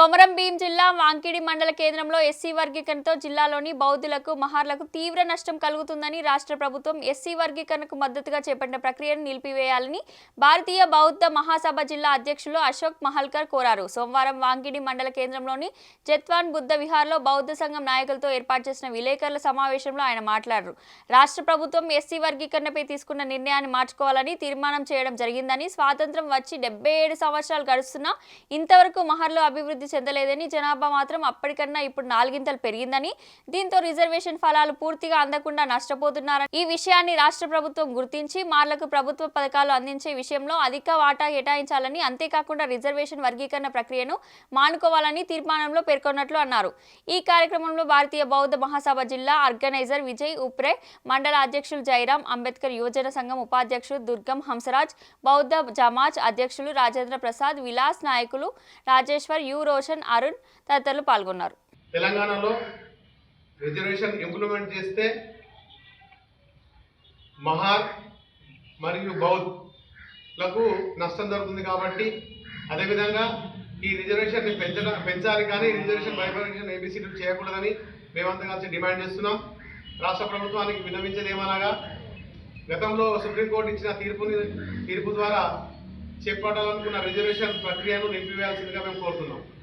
కొమరం భీం జిల్లా వాంకిడి మండల కేంద్రంలో ఎస్సీ వర్గీకరణతో జిల్లాలోని బౌద్ధులకు మహార్లకు తీవ్ర నష్టం కలుగుతుందని రాష్ట్ర ప్రభుత్వం ఎస్సీ వర్గీకరణకు మద్దతుగా చేపట్టిన ప్రక్రియను నిలిపివేయాలని భారతీయ బౌద్ధ మహాసభ జిల్లా అధ్యక్షులు అశోక్ మహల్కర్ కోరారు. సోమవారం వాంకిడి మండల కేంద్రంలోని జత్వాన్ బుద్ధ విహార్లో బౌద్ధ సంఘం నాయకులతో ఏర్పాటు చేసిన విలేకరుల సమావేశంలో ఆయన మాట్లాడారు. రాష్ట్ర ప్రభుత్వం ఎస్సీ వర్గీకరణపై తీసుకున్న నిర్ణయాన్ని మార్చుకోవాలని తీర్మానం చేయడం జరిగిందని స్వాతంత్రం వచ్చి డెబ్బై ఏడు సంవత్సరాలు గడుస్తున్నా ఇంతవరకు మహర్లో అభివృద్ధి చెందలేదని జనాభా మాత్రం అప్పటికన్నా ఇప్పుడు నాలుగింతలు పెరిగిందని దీంతో రిజర్వేషన్ ఫలాలు పూర్తిగా అందకుండా నష్టపోతున్నారని ఈ విషయాన్ని రాష్ట్ర ప్రభుత్వం గుర్తించి మార్లకు ప్రభుత్వ పథకాలు అందించే విషయంలో అధిక వాటా కేటాయించాలని అంతేకాకుండా రిజర్వేషన్ వర్గీకరణ ప్రక్రియను మానుకోవాలని తీర్మానంలో పేర్కొన్నట్లు అన్నారు. ఈ కార్యక్రమంలో భారతీయ బౌద్ధ మహాసభ జిల్లా ఆర్గనైజర్ విజయ్ ఉప్రే మండల అధ్యక్షులు జైరాం అంబేద్కర్ యువజన సంఘం ఉపాధ్యక్షుడు దుర్గం హంసరాజ్ బౌద్ధ జమాజ్ అధ్యక్షులు రాజేంద్ర ప్రసాద్ విలాస్ నాయకులు రాజేశ్వర్ యు రోషన్ అరుణ్ తదితరులు పాల్గొన్నారు. తెలంగాణలో రిజర్వేషన్ ఇంప్లిమెంట్ చేస్తే మహార్ మరియు బౌద్ధ్ నష్టం జరుగుతుంది కాబట్టి అదేవిధంగా ఈ రిజర్వేషన్ని పెంచడం పెంచాలి కానీ రిజర్వేషన్ బైఫర్కేషన్ ఏబీసీలు చేయకూడదని మేమంతా కలిసి డిమాండ్ చేస్తున్నాం. రాష్ట్ర ప్రభుత్వానికి విన్నవించదేమనగా గతంలో సుప్రీంకోర్టు ఇచ్చిన తీర్పుని తీర్పు ద్వారా చేపట్టాలనుకున్న రిజర్వేషన్ ప్రక్రియను నిలిపివేయాల్సిందిగా మేము కోరుతున్నాం.